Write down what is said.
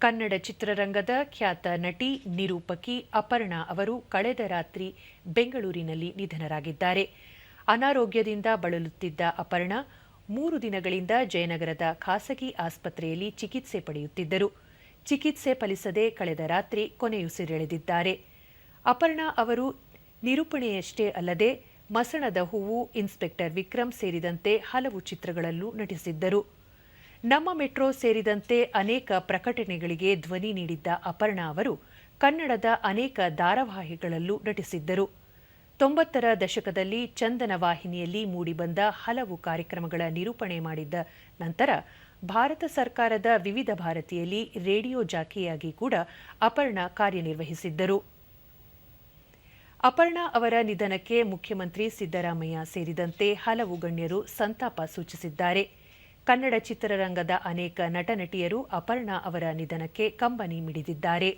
ಕನ್ನಡ ಚಿತ್ರರಂಗದ ಖ್ಯಾತ ನಟಿ ನಿರೂಪಕಿ ಅಪರ್ಣಾ ಅವರು ಕಳೆದ ರಾತ್ರಿ ಬೆಂಗಳೂರಿನಲ್ಲಿ ನಿಧನರಾಗಿದ್ದಾರೆ. ಅನಾರೋಗ್ಯದಿಂದ ಬಳಲುತ್ತಿದ್ದ ಅಪರ್ಣಾ ಮೂರು ದಿನಗಳಿಂದ ಜಯನಗರದ ಖಾಸಗಿ ಆಸ್ಪತ್ರೆಯಲ್ಲಿ ಚಿಕಿತ್ಸೆ ಪಡೆಯುತ್ತಿದ್ದರು. ಚಿಕಿತ್ಸೆ ಫಲಿಸದೆ ಕಳೆದ ರಾತ್ರಿ ಕೊನೆಯುಸಿರೆಳೆದಿದ್ದಾರೆ ಅಪರ್ಣಾ ಅವರು ನಿರೂಪಣೆಯಷ್ಟೇ ಅಲ್ಲದೆ ಮಸಣದ ಹೂವು ಇನ್ಸ್ಪೆಕ್ಟರ್ ವಿಕ್ರಮ್ ಸೇರಿದಂತೆ ಹಲವು ಚಿತ್ರಗಳಲ್ಲೂ ನಟಿಸಿದ್ದರು. ನಮ್ಮ ಮೆಟ್ರೋ ಸೇರಿದಂತೆ ಅನೇಕ ಪ್ರಕಟಣೆಗಳಿಗೆ ಧ್ವನಿ ನೀಡಿದ್ದ ಅಪರ್ಣಾ ಅವರು ಕನ್ನಡದ ಅನೇಕ ಧಾರಾವಾಹಿಗಳಲ್ಲೂ ನಟಿಸಿದ್ದರು. ತೊಂಬತ್ತರ ದಶಕದಲ್ಲಿ ಚಂದನ ವಾಹಿನಿಯಲ್ಲಿ ಮೂಡಿಬಂದ ಹಲವು ಕಾರ್ಯಕ್ರಮಗಳ ನಿರೂಪಣೆ ಮಾಡಿದ್ದ ನಂತರ ಭಾರತ ಸರ್ಕಾರದ ವಿವಿಧ ಭಾರತಿಯಲ್ಲಿ ರೇಡಿಯೋ ಜಾಕಿಯಾಗಿ ಕೂಡ ಅಪರ್ಣಾ ಕಾರ್ಯನಿರ್ವಹಿಸಿದ್ದರು. ಅಪರ್ಣಾ ಅವರ ನಿಧನಕ್ಕೆ ಮುಖ್ಯಮಂತ್ರಿ ಸಿದ್ದರಾಮಯ್ಯ ಸೇರಿದಂತೆ ಹಲವು ಗಣ್ಯರು ಸಂತಾಪ ಸೂಚಿಸಿದ್ದಾರೆ. ಕನ್ನಡ ಚಿತ್ರರಂಗದ ಅನೇಕ ನಟನಟಿಯರು ಅಪರ್ಣಾ ಅವರ ನಿಧನಕ್ಕೆ ಕಂಬನಿ ಮಿಡಿದಿದ್ದಾರೆ.